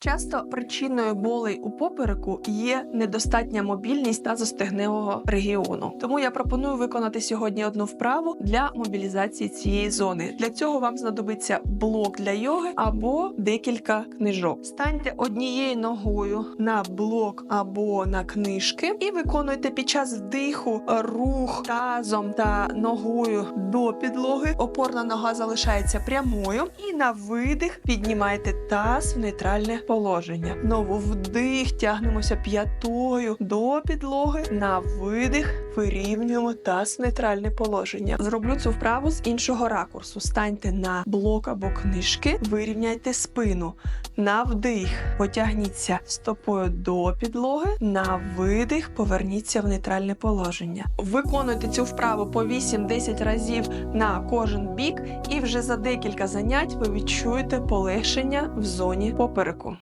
Часто причиною болей у попереку є недостатня мобільність тазостегневого регіону. Тому я пропоную виконати сьогодні одну вправу для мобілізації цієї зони. Для цього вам знадобиться блок для йоги або декілька книжок. Станьте однією ногою на блок або на книжки і виконуйте під час вдиху рух тазом та ногою до підлоги. Опорна нога залишається прямою, і на видих піднімайте таз в нейтральне положення. Знову вдих, тягнемося п'ятою до підлоги. На видих вирівнюємо таз в нейтральне положення. Зроблю цю вправу з іншого ракурсу. Станьте на блок або книжки, вирівняйте спину. На вдих потягніться стопою до підлоги. На видих поверніться в нейтральне положення. Виконуйте цю вправу по 8-10 разів на кожен бік, і вже за декілька занять ви відчуєте полегшення в зоні попереку.